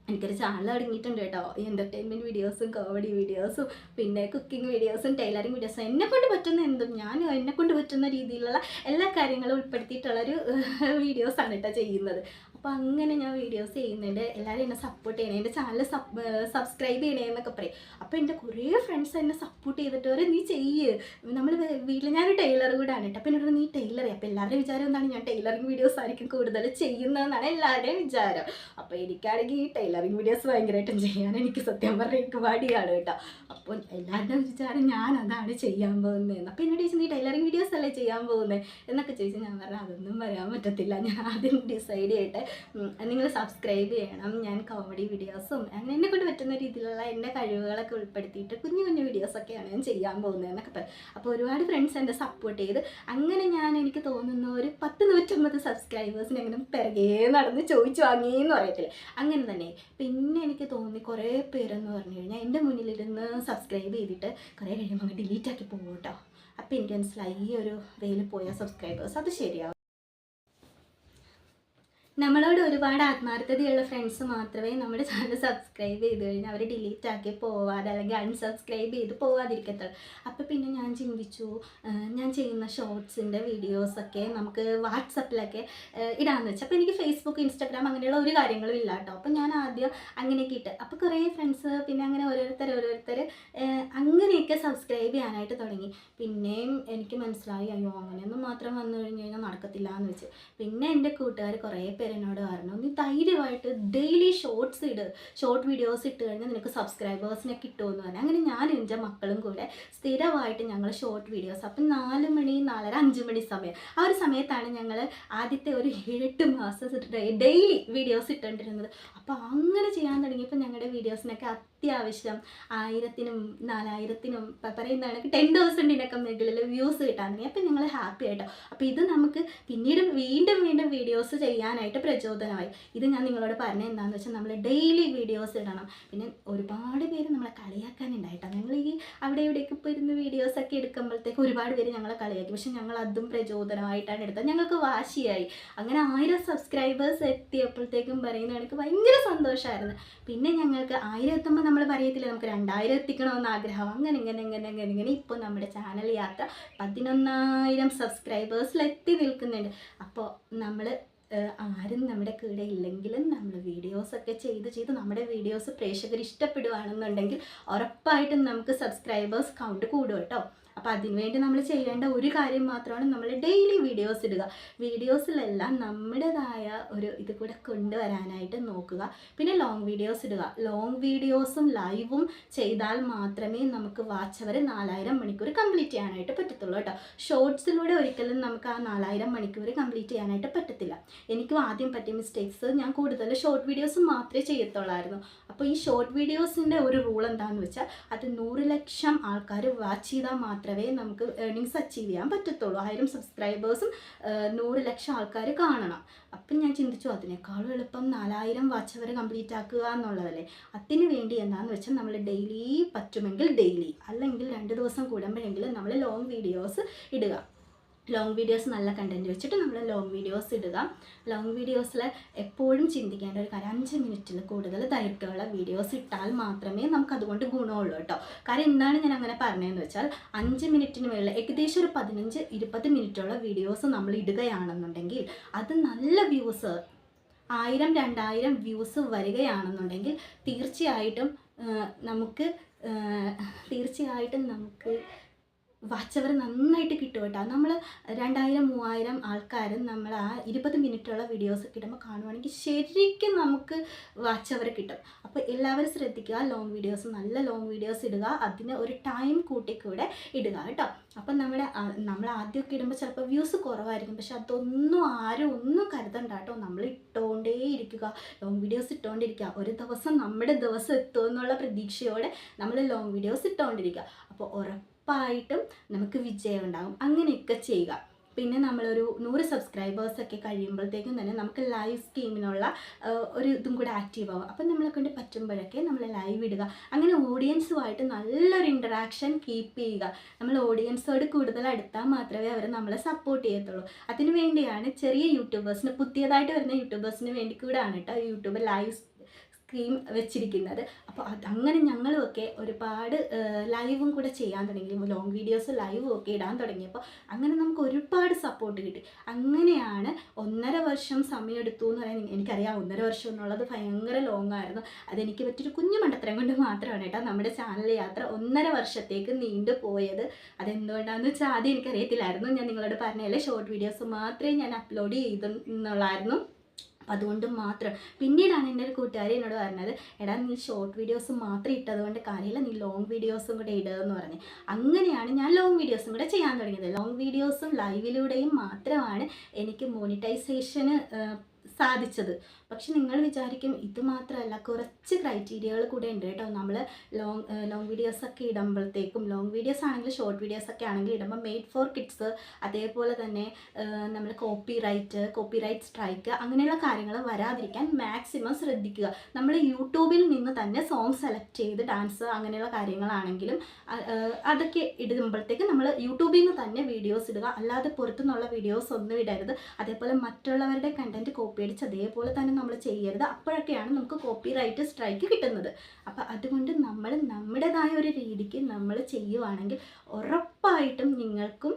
എനിക്കൊരു ചാനൽ തുടങ്ങിയിട്ടുണ്ട് കേട്ടോ. എന്റർടൈൻമെന്റ് വീഡിയോസും കോമഡി വീഡിയോസും പിന്നെ കുക്കിംഗ് വീഡിയോസും ടൈലറിങ് വീഡിയോസും എന്നെ കൊണ്ട് പറ്റുന്ന എന്തും ഞാൻ എന്നെ കൊണ്ട് പറ്റുന്ന രീതിയിലുള്ള എല്ലാ കാര്യങ്ങളും ഉൾപ്പെടുത്തിയിട്ടുള്ളൊരു വീഡിയോസാണ് കേട്ടോ ചെയ്യുന്നത്. അപ്പോൾ അങ്ങനെ ഞാൻ വീഡിയോസ് ചെയ്യുന്നുണ്ട്. എല്ലാവരും എന്നെ സപ്പോർട്ട് ചെയ്യണേ. എന്റെ ചാനൽ സബ്സ്ക്രൈബ് ചെയ്യണേ എന്നൊക്കെ പറയും. അപ്പോൾ എന്റെ കുറേ ഫ്രണ്ട്സ് എന്നെ സപ്പോർട്ട് ചെയ്തിട്ട് വരെ നീ ചെയ്യ്. നമ്മൾ വീട്ടിൽ ഞാനൊരു ടൈലർ കൂടാണ് കേട്ടോ. അപ്പോൾ എന്നോട് നീ ടൈലർ അപ്പോൾ എല്ലാവരുടെയും വിചാരം എന്താണ് ഞാൻ ടൈലറിങ് വീഡിയോസ് ആയിരിക്കും കൂടുതൽ ചെയ്യുന്നതെന്നാണ് എല്ലാവരുടെയും വിചാരം. അപ്പോൾ എനിക്കാണെങ്കിൽ ഈ ടൈലറിങ് വീഡിയോസ് ഭയങ്കരമായിട്ടും ചെയ്യാൻ എനിക്ക് സത്യം പറഞ്ഞാൽ എനിക്ക് മടിയാണ് കേട്ടോ. അപ്പോൾ എല്ലാവരുടെയും വിചാരം ഞാൻ അതാണ് ചെയ്യാൻ പോകുന്നതെന്ന് അപ്പോൾ എന്നോട് ചോദിച്ചു നീ ടൈലറിങ് വീഡിയോസ് അല്ലേ ചെയ്യാൻ പോകുന്നത് എന്നൊക്കെ ചോദിച്ചു ഞാൻ പറഞ്ഞു അതൊന്നും പറയാൻ പറ്റത്തില്ല. ഞാൻ ആദ്യം ഡിസൈഡ് ചെയ്യട്ടെ. നിങ്ങൾ സബ്സ്ക്രൈബ് ചെയ്യണം. ഞാൻ കോമഡി വീഡിയോസും അങ്ങനെ എന്നെ കൊണ്ട് പറ്റുന്ന രീതിയിലുള്ള എന്റെ കഴിവുകളൊക്കെ ഉൾപ്പെടുത്തിയിട്ട് കുഞ്ഞു കുഞ്ഞു വീഡിയോസൊക്കെയാണ് ഞാൻ ചെയ്യാൻ പോകുന്നത് എന്നൊക്കെ പറയും. അപ്പോൾ ഒരുപാട് ഫ്രണ്ട്സ് എന്നെ സപ്പോർട്ട് ചെയ്ത് അങ്ങനെ ഞാൻ എനിക്ക് തോന്നുന്ന ഒരു പത്ത് നൂറ്റമ്പത് സബ്സ്ക്രൈബേഴ്സിനെ അങ്ങനെ പിറകെ നടന്ന് ചോദിച്ചു വാങ്ങിയെന്ന് പറയത്തില്ല. അങ്ങനെ തന്നെ പിന്നെ എനിക്ക് തോന്നി കുറേ പേരെന്ന് പറഞ്ഞു കഴിഞ്ഞാൽ എന്റെ മുന്നിലിരുന്ന് സബ്സ്ക്രൈബ് ചെയ്തിട്ട് കുറേ കഴിയുമ്പോൾ ഡിലീറ്റ് ആക്കി പോകും കേട്ടോ അപ്പോൾ എനിക്ക് മനസ്സിലായി ഈ ഒരു വെയിൽ പോയ സബ്സ്ക്രൈബേഴ്സ് അത് ശരിയാവും. നമ്മളോട് ഒരുപാട് ആത്മാർത്ഥതയുള്ള ഫ്രണ്ട്സ് മാത്രമേ നമ്മുടെ ചാനൽ സബ്സ്ക്രൈബ് ചെയ്ത് കഴിഞ്ഞാൽ അവർ ഡിലീറ്റ് ആക്കി പോവാതെ അല്ലെങ്കിൽ അൺസബ്സ്ക്രൈബ് ചെയ്ത് പോവാതിരിക്കത്തുള്ളൂ. അപ്പോൾ പിന്നെ ഞാൻ ചിന്തിച്ചു ഞാൻ ചെയ്യുന്ന ഷോർട്സിന്റെ വീഡിയോസൊക്കെ നമുക്ക് വാട്സപ്പിലൊക്കെ ഇടാമെന്ന് വെച്ചാൽ അപ്പോൾ എനിക്ക് ഫേസ്ബുക്ക് ഇൻസ്റ്റാഗ്രാം അങ്ങനെയുള്ള ഒരു കാര്യങ്ങളും ഇല്ല കേട്ടോ. അപ്പോൾ ഞാൻ ആദ്യം അങ്ങനെയൊക്കെ ഇട്ട്. അപ്പോൾ കുറേ ഫ്രണ്ട്സ് പിന്നെ അങ്ങനെ ഓരോരുത്തർ ഓരോരുത്തർ അങ്ങനെയൊക്കെ സബ്സ്ക്രൈബ് ചെയ്യാനായിട്ട് തുടങ്ങി. പിന്നെയും എനിക്ക് മനസ്സിലായി അയ്യോ അങ്ങനെയൊന്നും മാത്രം വന്നു കഴിഞ്ഞ് കഴിഞ്ഞാൽ നടക്കത്തില്ല എന്ന് വെച്ച്. പിന്നെ എന്റെ കൂട്ടുകാർ കുറേ എന്നോട് പറഞ്ഞു നീ ധൈര്യമായിട്ട് ഡെയിലി ഷോർട്സ് ഇട്. ഷോർട്ട് വീഡിയോസ് ഇട്ട് കഴിഞ്ഞാൽ നിനക്ക് സബ്സ്ക്രൈബേഴ്സിനെ കിട്ടുമെന്ന് പറഞ്ഞു. അങ്ങനെ ഞാൻ എന്റെ മക്കളും കൂടെ സ്ഥിരമായിട്ട് ഞങ്ങൾ ഷോർട്ട് വീഡിയോസ് അപ്പം നാല് മണി നാലര അഞ്ച് മണി സമയം. ആ ഒരു സമയത്താണ് ഞങ്ങൾ ആദ്യത്തെ ഒരു ഏഴെട്ട് മാസം ഡെയിലി വീഡിയോസ് ഇട്ടുകൊണ്ടിരുന്നത്. അപ്പോൾ അങ്ങനെ ചെയ്യാൻ തുടങ്ങിയപ്പോൾ ഞങ്ങളുടെ വീഡിയോസിനൊക്കെ അത്യാവശ്യം ആയിരത്തിനും നാലായിരത്തിനും പറയുന്ന കണക്ക് ടെൻ തൗസൻഡിനൊക്കെ മുകളിൽ വ്യൂസ് കിട്ടാൻ തുടങ്ങി അപ്പോൾ ഞങ്ങൾ ഹാപ്പി ആയിട്ടോ. അപ്പോൾ ഇത് നമുക്ക് പിന്നീട് വീണ്ടും വീണ്ടും വീഡിയോസ് ചെയ്യാനായിട്ട് പ്രചോദനമായി. ഇത് ഞാൻ നിങ്ങളോട് പറഞ്ഞത് എന്താണെന്ന് വെച്ചാൽ നമ്മൾ ഡെയിലി വീഡിയോസ് ഇടണം. പിന്നെ ഒരുപാട് പേര് നമ്മളെ കളിയാക്കാനുണ്ടായിട്ടോ. ഞങ്ങൾ ഈ അവിടെ ഇവിടെയൊക്കെ ഇപ്പോൾ ഇരുന്ന് വീഡിയോസൊക്കെ എടുക്കുമ്പോഴത്തേക്ക് ഒരുപാട് പേര് ഞങ്ങളെ കളിയാക്കി. പക്ഷെ ഞങ്ങൾ അതും പ്രചോദനമായിട്ടാണ് എടുത്തത്. ഞങ്ങൾക്ക് വാശിയായി. അങ്ങനെ ആയിരം സബ്സ്ക്രൈബേഴ്സ് എത്തിയപ്പോഴത്തേക്കും പറയുന്ന എനിക്ക് ഭയങ്കര സന്തോഷമായിരുന്നു പിന്നെ ഞങ്ങൾക്ക് ആയിരം എത്തുമ്പോൾ നമ്മൾ പറയത്തില്ല നമുക്ക് രണ്ടായിരം എത്തിക്കണമെന്ന് ആഗ്രഹം. അങ്ങനെ ഇങ്ങനെ ഇങ്ങനെ ഇങ്ങനെ ഇങ്ങനെ ഇപ്പോൾ നമ്മുടെ ചാനൽ യാത്ര പതിനൊന്നായിരം സബ്സ്ക്രൈബേഴ്സിലെത്തി നിൽക്കുന്നുണ്ട്. അപ്പോൾ നമ്മൾ ആരും നമ്മുടെ കൂടെ ഇല്ലെങ്കിലും നമ്മൾ വീഡിയോസൊക്കെ ചെയ്ത് ചെയ്ത് നമ്മുടെ വീഡിയോസ് പ്രേക്ഷകർ ഇഷ്ടപ്പെടുകയാണെന്നുണ്ടെങ്കിൽ ഉറപ്പായിട്ടും നമുക്ക് സബ്സ്ക്രൈബേഴ്സ് കൗണ്ട് കൂടും കേട്ടോ. അപ്പോൾ അതിനുവേണ്ടി നമ്മൾ ചെയ്യേണ്ട ഒരു കാര്യം മാത്രമാണ് നമ്മൾ ഡെയിലി വീഡിയോസ് ഇടുക. വീഡിയോസിലെല്ലാം നമ്മുടേതായ ഒരു ഇത് കൂടെ കൊണ്ടുവരാനായിട്ട് നോക്കുക. പിന്നെ ലോങ് വീഡിയോസ് ഇടുക. ലോങ് വീഡിയോസും ലൈവും ചെയ്താൽ മാത്രമേ നമുക്ക് വാച്ച് അവർ നാലായിരം മണിക്കൂർ കംപ്ലീറ്റ് ചെയ്യാനായിട്ട് പറ്റത്തുള്ളൂ കേട്ടോ. ഷോർട്സിലൂടെ ഒരിക്കലും നമുക്ക് ആ നാലായിരം മണിക്കൂർ കംപ്ലീറ്റ് ചെയ്യാനായിട്ട് പറ്റത്തില്ല. എനിക്കും ആദ്യം പറ്റിയ മിസ്റ്റേക്സ് ഞാൻ കൂടുതൽ ഷോർട്ട് വീഡിയോസ് മാത്രമേ ചെയ്യത്തുള്ളായിരുന്നു. അപ്പോൾ ഈ ഷോർട്ട് വീഡിയോസിന്റെ ഒരു റൂൾ എന്താണെന്ന് വെച്ചാൽ അത് നൂറ് ലക്ഷം ആൾക്കാർ വാച്ച് ചെയ്താൽ മാത്രമേ നമുക്ക് ഏർണിങ്സ് അച്ചീവ് ചെയ്യാൻ പറ്റത്തുള്ളൂ. ആയിരം സബ്സ്ക്രൈബേഴ്സും നൂറ് ലക്ഷം ആൾക്കാർ കാണണം. അപ്പം ഞാൻ ചിന്തിച്ചു അതിനേക്കാളും എളുപ്പം നാലായിരം വാച്ച് വരെ കംപ്ലീറ്റ് ആക്കുക എന്നുള്ളതല്ലേ? അതിന് വേണ്ടി എന്താണെന്ന് വെച്ചാൽ നമ്മൾ ഡെയിലി പറ്റുമെങ്കിൽ ഡെയിലി അല്ലെങ്കിൽ രണ്ട് ദിവസം കൂടുമ്പോഴെങ്കിലും നമ്മൾ ലോങ് വീഡിയോസ് ഇടുക. ലോങ് വീഡിയോസ് നല്ല കണ്ടന്റ് വെച്ചിട്ട് നമ്മൾ ലോങ് വീഡിയോസ് ഇടുക. ലോങ് വീഡിയോസിൽ എപ്പോഴും ചിന്തിക്കേണ്ട ഒരു കാര്യം അഞ്ച് മിനിറ്റിൽ കൂടുതൽ ദൈർഘ്യമുള്ള വീഡിയോസ് ഇട്ടാൽ മാത്രമേ നമുക്ക് അതുകൊണ്ട് ഗുണമുള്ളൂ കേട്ടോ. കാരണം എന്താണ് ഞാൻ അങ്ങനെ പറഞ്ഞതെന്ന് വെച്ചാൽ അഞ്ച് മിനിറ്റിന് മേളിൽ ഏകദേശം ഒരു പതിനഞ്ച് ഇരുപത് മിനിറ്റുള്ള വീഡിയോസ് നമ്മൾ ഇടുകയാണെന്നുണ്ടെങ്കിൽ അത് നല്ല വ്യൂസ് ആയിരം രണ്ടായിരം വ്യൂസ് വരികയാണെന്നുണ്ടെങ്കിൽ തീർച്ചയായിട്ടും നമുക്ക് തീർച്ചയായിട്ടും നമുക്ക് വാച്ച് അവർ നന്നായിട്ട് കിട്ടും കേട്ടോ. നമ്മൾ രണ്ടായിരം മൂവായിരം ആൾക്കാരും നമ്മൾ ആ ഇരുപത് മിനിറ്റുള്ള വീഡിയോസ് ഒക്കെ ഇടുമ്പോൾ കാണുവാണെങ്കിൽ ശരിക്കും നമുക്ക് വച്ചവർ കിട്ടും. അപ്പോൾ എല്ലാവരും ശ്രദ്ധിക്കുക ലോങ് വീഡിയോസ് നല്ല ലോങ് വീഡിയോസ് ഇടുക അതിന് ഒരു ടൈം കൂട്ടിക്കൂടെ ഇടുക കേട്ടോ. അപ്പം നമ്മുടെ നമ്മൾ ആദ്യമൊക്കെ ഇടുമ്പോൾ ചിലപ്പോൾ വ്യൂസ് കുറവായിരിക്കും. പക്ഷെ അതൊന്നും ആരും ഒന്നും കരുതണ്ട കേട്ടോ. നമ്മൾ ഇട്ടുകൊണ്ടേ ഇരിക്കുക ലോങ് വീഡിയോസ് ഇട്ടുകൊണ്ടിരിക്കുക ഒരു ദിവസം നമ്മുടെ ദിവസം എത്തുമെന്നുള്ള പ്രതീക്ഷയോടെ നമ്മൾ ലോങ് വീഡിയോസ് ഇട്ടുകൊണ്ടിരിക്കുക അപ്പോൾ ഉറപ്പായിട്ടും നമുക്ക് വിജയം ഉണ്ടാകും അങ്ങനെയൊക്കെ ചെയ്യുക. പിന്നെ നമ്മളൊരു നൂറ് സബ്സ്ക്രൈബേഴ്സൊക്കെ കഴിയുമ്പോഴത്തേക്കും തന്നെ നമുക്ക് ലൈവ് സ്കീമിനുള്ള ഒരു ഇതും കൂടെ ആക്റ്റീവ് ആവും. അപ്പം നമ്മളെ കൊണ്ട് പറ്റുമ്പോഴൊക്കെ നമ്മൾ ലൈവ് ഇടുക. അങ്ങനെ ഓഡിയൻസുമായിട്ട് നല്ലൊരു ഇൻട്രാക്ഷൻ കീപ്പ് ചെയ്യുക. നമ്മൾ ഓഡിയൻസോട് കൂടുതൽ അടുത്താൽ മാത്രമേ അവർ നമ്മളെ സപ്പോർട്ട് ചെയ്യത്തുള്ളൂ. അതിനു വേണ്ടിയാണ് ചെറിയ യൂട്യൂബേഴ്സിന് പുതിയതായിട്ട് വരുന്ന യൂട്യൂബേഴ്സിന് വേണ്ടി കൂടാണ് കേട്ടോ. യൂട്യൂബ് ലൈവ് സ്കീം വെച്ചിരിക്കുന്നത്. അപ്പോൾ അങ്ങനെ ഞങ്ങളുമൊക്കെ ഒരുപാട് ലൈവും കൂടെ ചെയ്യാൻ തുടങ്ങി. ലോങ് വീഡിയോസ് ലൈവും ഒക്കെ ഇടാൻ തുടങ്ങിയപ്പോൾ അങ്ങനെ നമുക്ക് ഒരുപാട് സപ്പോർട്ട് കിട്ടി. അങ്ങനെയാണ് ഒന്നര വർഷം സമയമെടുത്തു എന്ന് പറയാൻ എനിക്കറിയാം. ഒന്നര വർഷം എന്നുള്ളത് ഭയങ്കര ലോങ് ആയിരുന്നു. അതെനിക്ക് പറ്റിയൊരു കുഞ്ഞു മണ്ടത്തരം കൊണ്ട് മാത്രമാണ് കേട്ടോ നമ്മുടെ ചാനൽ യാത്ര ഒന്നര വർഷത്തേക്ക് നീണ്ടു പോയത്. അതെന്തുകൊണ്ടാണെന്ന് വെച്ചാൽ ആദ്യം എനിക്കറിയത്തില്ലായിരുന്നു. ഞാൻ നിങ്ങളോട് പറഞ്ഞല്ലേ ഷോർട്ട് വീഡിയോസ് മാത്രമേ ഞാൻ അപ്ലോഡ് ചെയ്തെന്നുള്ളായിരുന്നു അതുകൊണ്ട് മാത്രം. പിന്നീടാണ് എന്റെ ഒരു കൂട്ടുകാരി എന്നോട് പറഞ്ഞത് എടാ നീ ഷോർട്ട് വീഡിയോസ് മാത്രം ഇട്ടതുകൊണ്ട് കാര്യമില്ല നീ ലോങ് വീഡിയോസും കൂടെ ഇടുകയെന്ന് പറഞ്ഞ്. അങ്ങനെയാണ് ഞാൻ ലോങ് വീഡിയോസും കൂടെ ചെയ്യാൻ തുടങ്ങിയത്. ലോങ് വീഡിയോസും ലൈവിലൂടെയും മാത്രമാണ് എനിക്ക് മോണിറ്റൈസേഷന് സാധിച്ചത്. പക്ഷെ നിങ്ങൾ വിചാരിക്കും ഇത് മാത്രമല്ല കുറച്ച് ക്രൈറ്റീരിയകൾ കൂടെ ഉണ്ട് കേട്ടോ. നമ്മൾ ലോങ് ലോങ് വീഡിയോസൊക്കെ ഇടുമ്പോഴത്തേക്കും ലോങ് വീഡിയോസ് ആണെങ്കിൽ ഷോർട്ട് വീഡിയോസൊക്കെ ആണെങ്കിൽ ഇടുമ്പോൾ മെയ്ഡ് ഫോർ കിഡ്സ് അതേപോലെ തന്നെ നമ്മൾ copyright copyright strike അങ്ങനെയുള്ള കാര്യങ്ങൾ വരാതിരിക്കാൻ മാക്സിമം ശ്രദ്ധിക്കുക. നമ്മൾ യൂട്യൂബിൽ നിന്ന് തന്നെ സോങ് സെലക്ട് ചെയ്ത് ഡാൻസ് അങ്ങനെയുള്ള കാര്യങ്ങളാണെങ്കിലും അതൊക്കെ ഇടുമ്പോഴത്തേക്ക് നമ്മൾ യൂട്യൂബിൽ നിന്ന് തന്നെ വീഡിയോസ് ഇടുക. അല്ലാതെ പുറത്തുനിന്നുള്ള വീഡിയോസ് ഒന്നും ഇടരുത്. അതേപോലെ മറ്റുള്ളവരുടെ കണ്ടന്റ് കോപ്പി അടിച്ച് അതേപോലെ തന്നെ നമ്മൾ ചെയ്യരുത്. അപ്പോഴൊക്കെയാണ് നമുക്ക് കോപ്പി റൈറ്റ് സ്ട്രൈക്ക് കിട്ടുന്നത്. അപ്പം അതുകൊണ്ട് നമ്മൾ നമ്മുടേതായ ഒരു രീതിക്ക് നമ്മൾ ചെയ്യുവാണെങ്കിൽ ഉറപ്പായിട്ടും നിങ്ങൾക്കും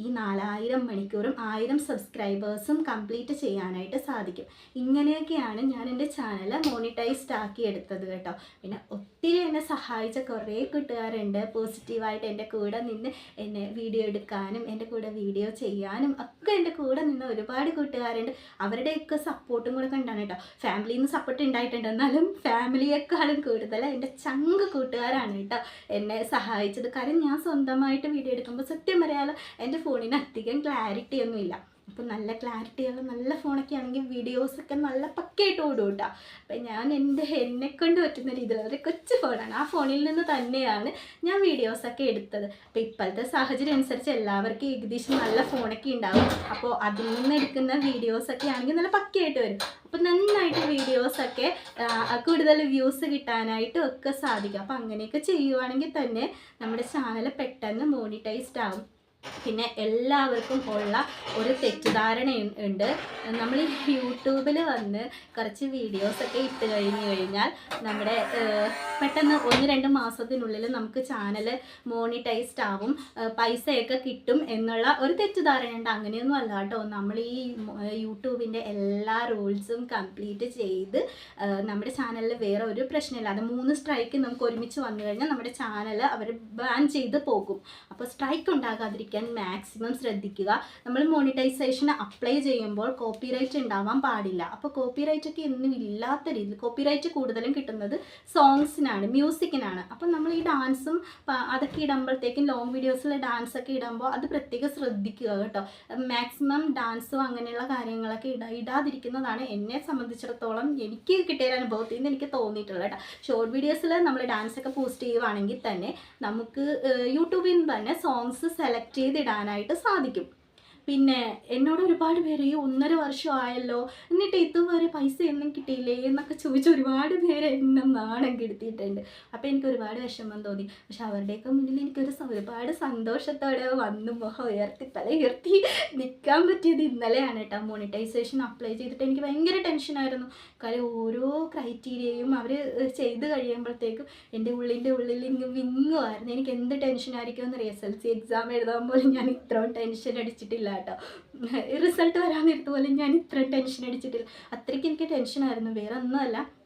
ഈ നാലായിരം മണിക്കൂറും ആയിരം സബ്സ്ക്രൈബേഴ്സും കംപ്ലീറ്റ് ചെയ്യാനായിട്ട് സാധിക്കും. ഇങ്ങനെയൊക്കെയാണ് ഞാൻ എന്റെ ചാനൽ മോണിറ്റൈസ്ഡ് ആക്കി എടുത്തത് കേട്ടോ. പിന്നെ ഒത്തിരി എന്നെ സഹായിച്ച കുറേ കൂട്ടുകാരുണ്ട്. പോസിറ്റീവായിട്ട് എന്റെ കൂടെ നിന്ന് എന്നെ വീഡിയോ എടുക്കാനും എന്റെ കൂടെ വീഡിയോ ചെയ്യാനും ഒക്കെ എന്റെ കൂടെ നിന്ന് ഒരുപാട് കൂട്ടുകാരുണ്ട്. അവരുടെയൊക്കെ സപ്പോർട്ടും കൂടെ കണ്ടാണ് കേട്ടോ. ഫാമിലിയിൽ നിന്ന് സപ്പോർട്ട് ഉണ്ടായിട്ടുണ്ട്. എന്നാലും ഫാമിലിയേക്കാളും കൂടുതൽ എന്റെ ചങ്ക് കൂട്ടുകാരാണ് കേട്ടോ എന്നെ സഹായിച്ചത്. കാരണം ഞാൻ സ്വന്തമായിട്ട് വീഡിയോ എടുക്കുമ്പോൾ സത്യം പറയാലോ എന്റെ ഫോണിന് അധികം ക്ലാരിറ്റി ഒന്നും ഇല്ല. അപ്പം നല്ല ക്ലാരിറ്റിയുള്ള നല്ല ഫോണൊക്കെ ആണെങ്കിൽ വീഡിയോസൊക്കെ നല്ല പക്കയായിട്ട് ഓടും കേട്ടോ. അപ്പം ഞാൻ എന്റെ എന്നെ കൊണ്ട് പറ്റുന്ന രീതിയിൽ ഒരു കൊച്ചു ഫോണാണ്. ആ ഫോണിൽ നിന്ന് തന്നെയാണ് ഞാൻ വീഡിയോസൊക്കെ എടുത്തത്. അപ്പം ഇപ്പോഴത്തെ സാഹചര്യം അനുസരിച്ച് എല്ലാവർക്കും ഏകദേശം നല്ല ഫോണൊക്കെ ഉണ്ടാവും. അപ്പോൾ അതിൽ നിന്ന് എടുക്കുന്ന വീഡിയോസൊക്കെ ആണെങ്കിൽ നല്ല പക്കയായിട്ട് വരും. അപ്പം നന്നായിട്ട് വീഡിയോസൊക്കെ കൂടുതൽ വ്യൂസ് കിട്ടാനായിട്ടും ഒക്കെ സാധിക്കും. അപ്പം അങ്ങനെയൊക്കെ ചെയ്യുവാണെങ്കിൽ തന്നെ നമ്മുടെ ചാനൽ പെട്ടെന്ന് മോണിറ്റൈസ്ഡ് ആവും. പിന്നെ എല്ലാവർക്കും ഉള്ള ഒരു തെറ്റിദ്ധാരണ ഉണ്ട്. നമ്മൾ യൂട്യൂബിൽ വന്ന് കുറച്ച് വീഡിയോസൊക്കെ ഇട്ട് കഴിഞ്ഞു കഴിഞ്ഞാൽ നമ്മുടെ പെട്ടെന്ന് ഒന്ന് രണ്ട് മാസത്തിനുള്ളിൽ നമുക്ക് ചാനൽ മോണിറ്റൈസ്ഡ് ആവും പൈസയൊക്കെ കിട്ടും എന്നുള്ള ഒരു തെറ്റിദ്ധാരണയുണ്ട് അങ്ങനെയൊന്നും അല്ല കേട്ടോ. നമ്മൾ ഈ യൂട്യൂബിന്റെ എല്ലാ റൂൾസും കംപ്ലീറ്റ് ചെയ്ത് നമ്മുടെ ചാനലിൽ വേറെ ഒരു പ്രശ്നമില്ല. അത് മൂന്ന് സ്ട്രൈക്ക് നമുക്ക് ഒരുമിച്ച് വന്നു കഴിഞ്ഞാൽ നമ്മുടെ ചാനൽ അവർ ബാൻ ചെയ്ത് പോകും. അപ്പോൾ സ്ട്രൈക്ക് ഉണ്ടാകാതിരിക്കാൻ മാക്സിമം ശ്രദ്ധിക്കുക. നമ്മൾ മോണിറ്റൈസേഷൻ അപ്ലൈ ചെയ്യുമ്പോൾ കോപ്പിറൈറ്റ് ഉണ്ടാവാൻ പാടില്ല. അപ്പോൾ കോപ്പിറൈറ്റ് ഒക്കെ ഒന്നും ഇല്ലാത്ത രീതിയിൽ കോപ്പിറൈറ്റ് കൂടുതലും കിട്ടുന്നത് സോങ്സിനാണ് മ്യൂസിക്കിനാണ് അപ്പം നമ്മൾ ഈ ഡാൻസും അതൊക്കെ ഇടുമ്പോഴത്തേക്കും ലോങ് വീഡിയോസിൽ ഡാൻസ് ഒക്കെ ഇടുമ്പോൾ അത് പ്രത്യേകം ശ്രദ്ധിക്കുക കേട്ടോ. മാക്സിമം ഡാൻസും അങ്ങനെയുള്ള കാര്യങ്ങളൊക്കെ ഇട ഇടാതിരിക്കുന്നതാണ് എന്നെ സംബന്ധിച്ചിടത്തോളം എനിക്ക് കിട്ടിയ അനുഭവത്തിൽ നിന്ന് എനിക്ക് തോന്നിയിട്ടുള്ളത് കേട്ടോ. ഷോർട്ട് വീഡിയോസിൽ നമ്മൾ ഡാൻസ് ഒക്കെ പോസ്റ്റ് ചെയ്യുവാണെങ്കിൽ തന്നെ നമുക്ക് യൂട്യൂബിൽ നിന്ന് തന്നെ സോങ്സ് സെലക്ട് ചെയ്തിടാനായിട്ട് സാധിക്കും. പിന്നെ എന്നോട് ഒരുപാട് പേര് ഈ ഒന്നര വർഷം ആയല്ലോ എന്നിട്ട് ഇതുവരെ പൈസ ഒന്നും കിട്ടിയില്ലേ എന്നൊക്കെ ചോദിച്ച് ഒരുപാട് പേര് എന്നെ നാണം കെടുത്തിയിട്ടുണ്ട് അപ്പോൾ എനിക്ക് ഒരുപാട് വിഷമം തോന്നി. പക്ഷെ അവരുടെയൊക്കെ മുന്നിൽ എനിക്കൊരു ഒരുപാട് സന്തോഷത്തോടെ വന്ന് മുഖം ഉയർത്തി തല ഉയർത്തി നിൽക്കാൻ പറ്റിയത് ഇന്നലെയാണ് കേട്ടോ. മോണിറ്റൈസേഷൻ അപ്ലൈ ചെയ്തിട്ട് എനിക്ക് ഭയങ്കര ടെൻഷനായിരുന്നു കാര്യം ഓരോ ക്രൈറ്റീരിയയും അവർ ചെയ്ത് കഴിയുമ്പോഴത്തേക്കും എന്റെ ഉള്ളിന്റെ ഉള്ളിൽ ഇങ്ങ് വിങ്ങുമായിരുന്നു എനിക്ക് എന്ത് ടെൻഷനായിരിക്കും എന്ന് എസ് എൽ സി എക്സാം എഴുതാൻ പോലും ഞാൻ ഇത്രയും ടെൻഷൻ അടിച്ചിട്ടില്ല. കേട്ടോ റിസൾട്ട് വരാൻ നേരത്ത് പോലും ഞാൻ ഇത്ര ടെൻഷൻ അടിച്ചിട്ടില്ല. അത്രയ്ക്ക് എനിക്ക് ടെൻഷനായിരുന്നു വേറെ ഒന്നുമല്ല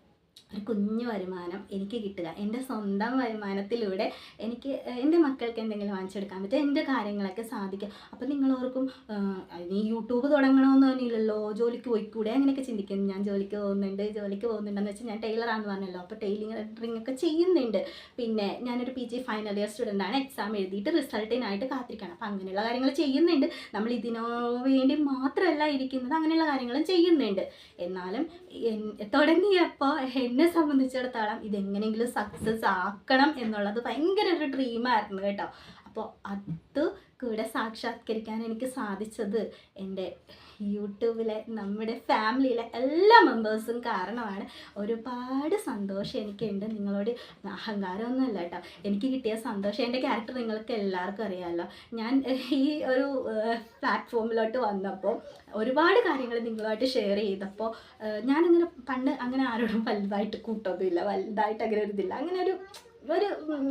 ഒരു കുഞ്ഞു വരുമാനം എനിക്ക് കിട്ടുക. എന്റെ സ്വന്തം വരുമാനത്തിലൂടെ എനിക്ക് എന്റെ മക്കൾക്ക് എന്തെങ്കിലും വാങ്ങിച്ചെടുക്കാൻ പറ്റും എന്റെ കാര്യങ്ങളൊക്കെ സാധിക്കുക. അപ്പോൾ നിങ്ങളോർക്കും നീ യൂട്യൂബ് തുടങ്ങണമെന്ന് പറഞ്ഞില്ലല്ലോ ജോലിക്ക് പോയിക്കൂടെ? അങ്ങനെയൊക്കെ ചിന്തിക്കുന്നു ഞാൻ ജോലിക്ക് പോകുന്നുണ്ട് ജോലിക്ക് പോകുന്നുണ്ടെന്ന് വെച്ചാൽ ഞാൻ ടൈലറാണെന്ന് പറഞ്ഞല്ലോ. അപ്പോൾ ടൈലിംഗ് ഒക്കെ ചെയ്യുന്നുണ്ട്. പിന്നെ ഞാനൊരു P G final year student ആണ്. എക്സാം എഴുതിയിട്ട് റിസൾട്ടിനായിട്ട് കാത്തിരിക്കണം അപ്പോൾ അങ്ങനെയുള്ള കാര്യങ്ങൾ ചെയ്യുന്നുണ്ട്. നമ്മൾ ഇതിനോ വേണ്ടി മാത്രമല്ല ഇരിക്കുന്നത് അങ്ങനെയുള്ള കാര്യങ്ങളും ചെയ്യുന്നുണ്ട്. എന്നാലും തുടങ്ങിയപ്പോൾ എന്നെ സംബന്ധിച്ചിടത്തോളം ഇതെങ്ങനെയെങ്കിലും സക്സസ് ആക്കണം എന്നുള്ളത് ഭയങ്കര ഒരു ഡ്രീമായിരുന്നു കേട്ടോ. അപ്പോൾ അത് കൂടെ സാക്ഷാത്കരിക്കാൻ എനിക്ക് സാധിച്ചത് എന്റെ യൂട്യൂബിലെ നമ്മുടെ ഫാമിലിയിലെ എല്ലാ മെമ്പേഴ്സും കാരണമാണ്. ഒരുപാട് സന്തോഷം എനിക്കുണ്ട്. നിങ്ങളോട് അഹങ്കാരമൊന്നുമല്ല കേട്ടോ. എനിക്ക് കിട്ടിയ സന്തോഷം. എന്റെ ക്യാരക്ടർ നിങ്ങൾക്ക് എല്ലാവർക്കും അറിയാമല്ലോ. ഞാൻ ഈ ഒരു പ്ലാറ്റ്ഫോമിലോട്ട് വന്നപ്പോൾ ഒരുപാട് കാര്യങ്ങൾ നിങ്ങളുമായിട്ട് ഷെയർ ചെയ്തപ്പോൾ ഞാനങ്ങനെ പണ്ട് അങ്ങനെ ആരോടും വലുതായിട്ട് കൂട്ടൊന്നുമില്ല. വലുതായിട്ട് അങ്ങനെ ഒരു ഇതില്ല. അങ്ങനെ ഒരു ഒരു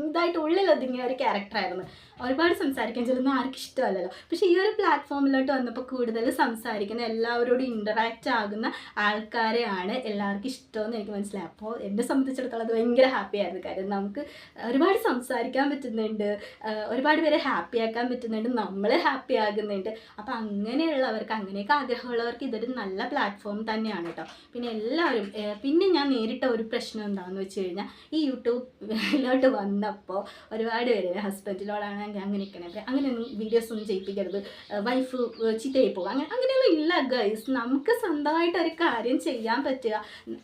ഇതായിട്ട് ഉള്ളിലൊതുങ്ങിയ ഒരു ക്യാരക്ടറായിരുന്നു ഒരുപാട് സംസാരിക്കാൻ ചിലപ്പോൾ ആർക്കും ഇഷ്ടമല്ലല്ലോ. പക്ഷേ ഈ ഒരു പ്ലാറ്റ്ഫോമിലോട്ട് വന്നപ്പോൾ കൂടുതൽ സംസാരിക്കുന്ന എല്ലാവരോടും ഇന്ററാക്റ്റ് ആകുന്ന ആൾക്കാരെയാണ് എല്ലാവർക്കും ഇഷ്ടമെന്ന് എനിക്ക് മനസ്സിലായി. അപ്പോൾ എന്നെ സംബന്ധിച്ചിടത്തോളം അത് ഭയങ്കര ഹാപ്പി ആയിരുന്നു. കാര്യം നമുക്ക് ഒരുപാട് സംസാരിക്കാൻ പറ്റുന്നുണ്ട് ഒരുപാട് പേരെ ഹാപ്പി ആക്കാൻ പറ്റുന്നുണ്ട് നമ്മൾ ഹാപ്പി ആകുന്നുണ്ട്. അപ്പോൾ അങ്ങനെയുള്ളവർക്ക് അങ്ങനെയൊക്കെ ആഗ്രഹമുള്ളവർക്ക് ഇതൊരു നല്ല പ്ലാറ്റ്ഫോം തന്നെയാണ് കേട്ടോ. പിന്നെ എല്ലാവരും പിന്നെ ഞാൻ നേരിട്ട ഒരു പ്രശ്നം എന്താണെന്ന് വെച്ച് കഴിഞ്ഞാൽ ഈ യൂട്യൂബിലോട്ട് വന്നപ്പോൾ ഒരുപാട് പേര് ഹസ്ബൻഡിനോടാണെങ്കിൽ അങ്ങനെ ഇരിക്കണേ അങ്ങനെയൊന്നും വീഡിയോസ് ഒന്നും ചെയ്യിപ്പിക്കരുത്. വൈഫ് ചീത്തയായി പോകും. അങ്ങനെ അങ്ങനെയൊന്നും ഇല്ല ഗൈസ് നമുക്ക് സ്വന്തമായിട്ട് ഒരു കാര്യം ചെയ്യാൻ പറ്റുക.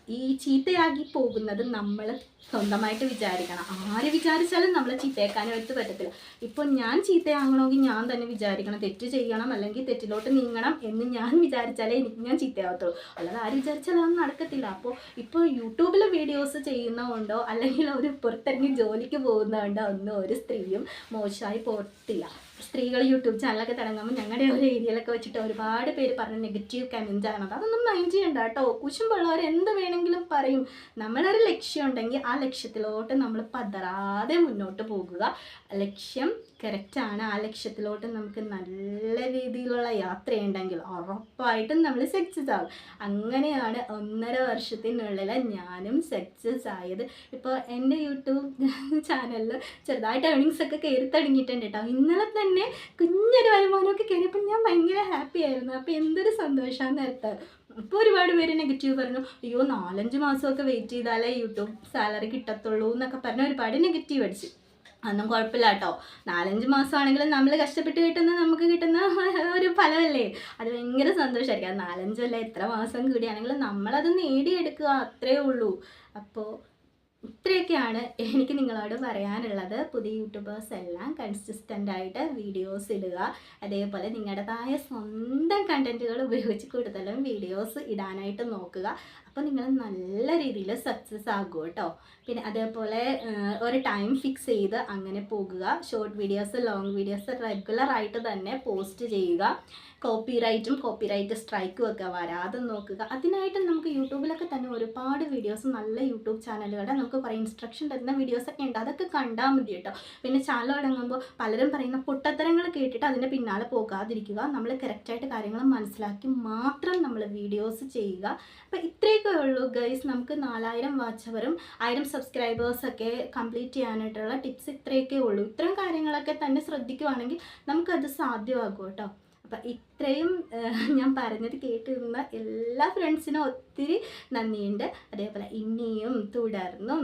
ഈ ചീത്തയാക്കി പോകുന്നത് നമ്മൾ സ്വന്തമായിട്ട് വിചാരിക്കണം. ആര് വിചാരിച്ചാലും നമ്മളെ ചീത്തയാക്കാനായിട്ട് പറ്റത്തില്ല. ഇപ്പോൾ ഞാൻ ചീത്തയാകണമെങ്കിൽ ഞാൻ തന്നെ വിചാരിക്കണം. തെറ്റ് ചെയ്യണം അല്ലെങ്കിൽ തെറ്റിലോട്ട് നീങ്ങണം എന്ന് ഞാൻ വിചാരിച്ചാലേ എനിക്ക് ഞാൻ ചീത്തയാവത്തുള്ളൂ. അല്ലാതെ ആര് വിചാരിച്ചാലും അതൊന്നും നടക്കത്തില്ല. അപ്പോൾ ഇപ്പോൾ യൂട്യൂബിൽ വീഡിയോസ് ചെയ്യുന്നതുകൊണ്ടോ അല്ലെങ്കിൽ ഒരു പുറത്തിറങ്ങി ജോലിക്ക് പോകുന്നതുകൊണ്ടോ ഒന്നും ഒരു സ്ത്രീയും മോശമായി പോകത്തില്ല സ്ത്രീകൾ യൂട്യൂബ് ചാനലൊക്കെ തുടങ്ങുമ്പോൾ ഞങ്ങളുടെ ഒരു ഏരിയയിലൊക്കെ വെച്ചിട്ട് ഒരുപാട് പേര് പറഞ്ഞ നെഗറ്റീവ് കമന്റ് ആണ്. അതൊന്നും മൈൻഡ് ചെയ്യണ്ട കേട്ടോ. കുശുമ്പുള്ളവർ എന്ത് വേണമെങ്കിലും പറയും. നമ്മളൊരു ലക്ഷ്യം ഉണ്ടെങ്കിൽ ആ ലക്ഷ്യത്തിലോട്ട് നമ്മൾ പതറാതെ മുന്നോട്ട് പോകുക. ലക്ഷ്യം കറക്റ്റാണ് ആ ലക്ഷ്യത്തിലോട്ട് നമുക്ക് നല്ല രീതിയിലുള്ള യാത്രയുണ്ടെങ്കിൽ ഉറപ്പായിട്ടും നമ്മൾ സക്സസ് ആകും അങ്ങനെയാണ് ഒന്നര വർഷത്തിനുള്ളിൽ ഞാനും സക്സസ് ആയത്. ഇപ്പോൾ എന്റെ യൂട്യൂബ് ചാനലിൽ ചെറുതായിട്ട് ഏണിങ്സ് ഒക്കെ കയറി തുടങ്ങിയിട്ടുണ്ട് കേട്ടോ ഇന്നലെ തന്നെ കുഞ്ഞൊരു വരുമാനമൊക്കെ കയറിയപ്പോൾ ഞാൻ ഭയങ്കര ഹാപ്പി ആയിരുന്നു. അപ്പോൾ എന്തൊരു സന്തോഷമാണ് നേരത്തെ ഇപ്പോൾ ഒരുപാട് പേര് നെഗറ്റീവ് പറഞ്ഞു. അയ്യോ നാലഞ്ച് മാസമൊക്കെ വെയിറ്റ് ചെയ്താലേ യൂട്യൂബ് സാലറി കിട്ടത്തുള്ളൂ എന്നൊക്കെ പറഞ്ഞ് ഒരുപാട് നെഗറ്റീവ് അടിച്ചു. അതൊന്നും കുഴപ്പമില്ല കേട്ടോ നാലഞ്ച് മാസമാണെങ്കിലും നമ്മൾ കഷ്ടപ്പെട്ട് കിട്ടുന്ന നമുക്ക് കിട്ടുന്ന ഒരു ഫലമല്ലേ? അത് ഭയങ്കര സന്തോഷമായിരിക്കും അത് നാലഞ്ചല്ല എത്ര മാസം കൂടിയാണെങ്കിലും നമ്മളത് നേടിയെടുക്കുക അത്രേ ഉള്ളൂ. അപ്പോൾ ഇത്രയൊക്കെയാണ് എനിക്ക് നിങ്ങളോട് പറയാനുള്ളത്. പുതിയ യൂട്യൂബേഴ്സ് എല്ലാം കൺസിസ്റ്റന്റ് ആയിട്ട് വീഡിയോസ് ഇടുക. അതേപോലെ നിങ്ങളുടേതായ സ്വന്തം കണ്ടന്റുകൾ ഉപയോഗിച്ച് കൂടുതലും വീഡിയോസ് ഇടാനായിട്ട് നോക്കുക. അപ്പോൾ നിങ്ങൾ നല്ല രീതിയിൽ സക്സസ് ആകും കേട്ടോ പിന്നെ അതേപോലെ ഒരു ടൈം ഫിക്സ് ചെയ്ത് അങ്ങനെ പോകുക. ഷോർട്ട് വീഡിയോസ് ലോങ് വീഡിയോസ് റെഗുലറായിട്ട് തന്നെ പോസ്റ്റ് ചെയ്യുക. കോപ്പി റൈറ്റും കോപ്പി റൈറ്റ് സ്ട്രൈക്കും ഒക്കെ വരാതെ നോക്കുക. അതിനായിട്ട് നമുക്ക് യൂട്യൂബിലൊക്കെ തന്നെ ഒരുപാട് വീഡിയോസ് നല്ല യൂട്യൂബ് ചാനലുകളുടെ നമുക്ക് കുറേ ഇൻസ്ട്രക്ഷൻ തരുന്ന വീഡിയോസൊക്കെ ഉണ്ട്. അതൊക്കെ കണ്ടാൽ മതി കേട്ടോ പിന്നെ ചാനൽ തുടങ്ങുമ്പോൾ പലരും പറയുന്ന പൊട്ടത്തരങ്ങൾ കേട്ടിട്ട് അതിന്റെ പിന്നാലെ പോകാതിരിക്കുക. നമ്മൾ കറക്റ്റായിട്ട് കാര്യങ്ങൾ മനസ്സിലാക്കി മാത്രം നമ്മൾ വീഡിയോസ് ചെയ്യുക. അപ്പോൾ ഇത്രയൊക്കെ ഉള്ളൂ ഗൈസ് നമുക്ക് നാലായിരം വാച്ചവരും ആയിരം സബ്സ്ക്രൈബേഴ്സൊക്കെ കംപ്ലീറ്റ് ചെയ്യാനായിട്ടുള്ള ടിപ്സ് ഇത്രയൊക്കെ ഉള്ളൂ. ഇത്രയും കാര്യങ്ങളൊക്കെ തന്നെ ശ്രദ്ധിക്കുവാണെങ്കിൽ നമുക്കത് സാധ്യമാകും കേട്ടോ. അപ്പം ഇത്രയും ഞാൻ പറഞ്ഞത് കേട്ടിരുന്ന എല്ലാ ഫ്രണ്ട്സിനും ഒത്തിരി നന്ദിയുണ്ട്. അതേപോലെ ഇനിയും തുടർന്നും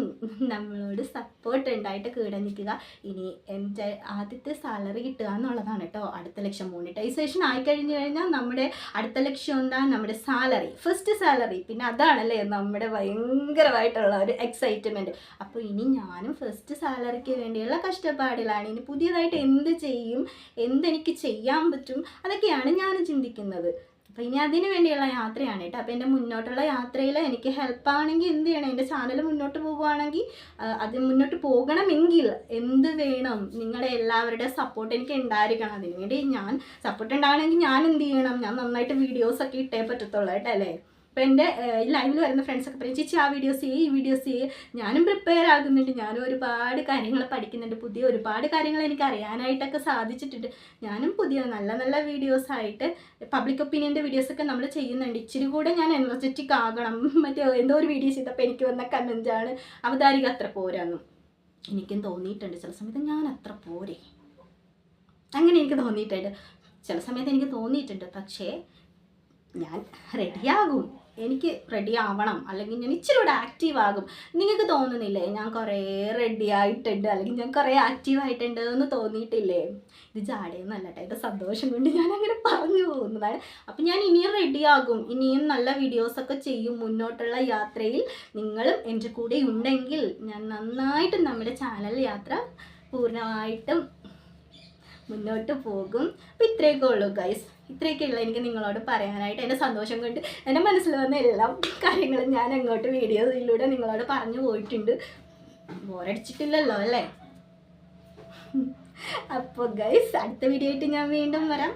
നമ്മളോട് സപ്പോർട്ട് ഉണ്ടായിട്ട് കൂടെ നിൽക്കുക. ഇനി എന്റെ ആദ്യത്തെ സാലറി കിട്ടുക എന്നുള്ളതാണ് കേട്ടോ. അടുത്ത ലക്ഷം മോണിറ്റൈസേഷൻ ആയി കഴിഞ്ഞു കഴിഞ്ഞാൽ നമ്മുടെ അടുത്ത ലക്ഷ്യം എന്താ? നമ്മുടെ സാലറി ഫസ്റ്റ് സാലറി പിന്നെ അതാണല്ലേ നമ്മുടെ ഭയങ്കരമായിട്ടുള്ള ഒരു എക്സൈറ്റ്മെന്റ് അപ്പോൾ ഇനി ഞാനും ഫസ്റ്റ് സാലറിക്ക് വേണ്ടിയുള്ള കഷ്ടപ്പാടിലാണ്. ഇനി പുതിയതായിട്ട് എന്ത് ചെയ്യും? എന്തെനിക്ക് ചെയ്യാൻ പറ്റും? അതൊക്കെയാണ് ഞാൻ ചിന്തിക്കുന്നത്. അപ്പോൾ ഇനി അതിന് വേണ്ടിയുള്ള യാത്രയാണ് കേട്ടോ. അപ്പോൾ എന്റെ മുന്നോട്ടുള്ള യാത്രയിൽ എനിക്ക് ഹെൽപ്പ് ആണെങ്കിൽ എന്ത് ചെയ്യണം? എന്റെ ചാനൽ മുന്നോട്ട് പോവുകയാണെങ്കിൽ ആ, അത് മുന്നോട്ട് പോകണമെങ്കിൽ എന്ത് വേണം? നിങ്ങളുടെ എല്ലാവരുടെ സപ്പോർട്ട് എനിക്ക് ഉണ്ടായിരിക്കണം. അതിനുവേണ്ടി ഞാൻ സപ്പോർട്ട് ഉണ്ടാകണമെങ്കിൽ ഞാൻ എന്ത് ചെയ്യണം? ഞാൻ നന്നായിട്ട് വീഡിയോസൊക്കെ ഇട്ടേ പറ്റത്തുള്ളൂ കേട്ടോ അല്ലേ? ഇപ്പം എന്റെ ലൈവിൽ വരുന്ന ഫ്രണ്ട്സൊക്കെ പറയും ചേച്ചി ആ വീഡിയോസ് ചെയ്യ് ഈ വീഡിയോസ് ചെയ്യ്. ഞാനും പ്രിപ്പയർ ആകുന്നുണ്ട്. ഞാനും ഒരുപാട് കാര്യങ്ങൾ പഠിക്കുന്നുണ്ട്. പുതിയ ഒരുപാട് കാര്യങ്ങൾ എനിക്ക് അറിയാനായിട്ടൊക്കെ സാധിച്ചിട്ടുണ്ട്. ഞാനും പുതിയ നല്ല നല്ല വീഡിയോസ് ആയിട്ട് പബ്ലിക് ഒപ്പീനിയന്റെ വീഡിയോസൊക്കെ നമ്മൾ ചെയ്യുന്നുണ്ട്. ഇച്ചിരി കൂടെ ഞാൻ എനർജറ്റിക് ആകണം. മറ്റേ എന്തോ ഒരു വീഡിയോ ചെയ്തപ്പോൾ എനിക്ക് വന്ന കമന്റാണ് അവതാരിക അത്ര പോരാന്നും. എനിക്കും തോന്നിയിട്ടുണ്ട്. ചില സമയത്ത് ഞാൻ അത്ര പോരെ? അങ്ങനെ എനിക്ക് തോന്നിയിട്ടുണ്ട്. ചില സമയത്ത് എനിക്ക് തോന്നിയിട്ടുണ്ട്. പക്ഷേ ഞാൻ റെഡിയാകും എനിക്ക് റെഡി ആവണം. അല്ലെങ്കിൽ ഞാൻ ഇച്ചിരി കൂടെ ആക്റ്റീവ് ആകും. നിങ്ങൾക്ക് തോന്നുന്നില്ലേ? ഞാൻ കുറേ റെഡി ആയിട്ടുണ്ട്. അല്ലെങ്കിൽ ഞാൻ കുറേ ആക്റ്റീവ് ആയിട്ടുണ്ട് എന്ന് തോന്നിയിട്ടില്ലേ? ഇത് ജാടയൊന്നല്ല കേട്ടോ ഇത് സന്തോഷം കൊണ്ട് ഞാൻ അങ്ങനെ പറഞ്ഞു പോകുന്നതാണ്. അപ്പം ഞാൻ ഇനിയും ആകും. ഇനിയും നല്ല വീഡിയോസൊക്കെ ചെയ്യും. മുന്നോട്ടുള്ള യാത്രയിൽ നിങ്ങളും എന്റെ കൂടെ ഉണ്ടെങ്കിൽ ഞാൻ നന്നായിട്ട് നമ്മുടെ ചാനൽ യാത്ര പൂർണമായിട്ടും മുന്നോട്ട് പോകും. അപ്പം ഇത്രയൊക്കെ ഉള്ളൂ ഗൈസ് ഇത്രയൊക്കെയുള്ള എനിക്ക് നിങ്ങളോട് പറയാനായിട്ട്. എന്റെ സന്തോഷം കൊണ്ട് എന്റെ മനസ്സിൽ വന്ന എല്ലാ കാര്യങ്ങളും ഞാൻ അങ്ങോട്ട് വീഡിയോയിലൂടെ നിങ്ങളോട് പറഞ്ഞു പോയിട്ടുണ്ട്. ബോറടിച്ചിട്ടില്ലല്ലോ അല്ലേ? അപ്പോൾ ഗൈസ് അടുത്ത വീഡിയോ ആയിട്ട് ഞാൻ വീണ്ടും വരാം.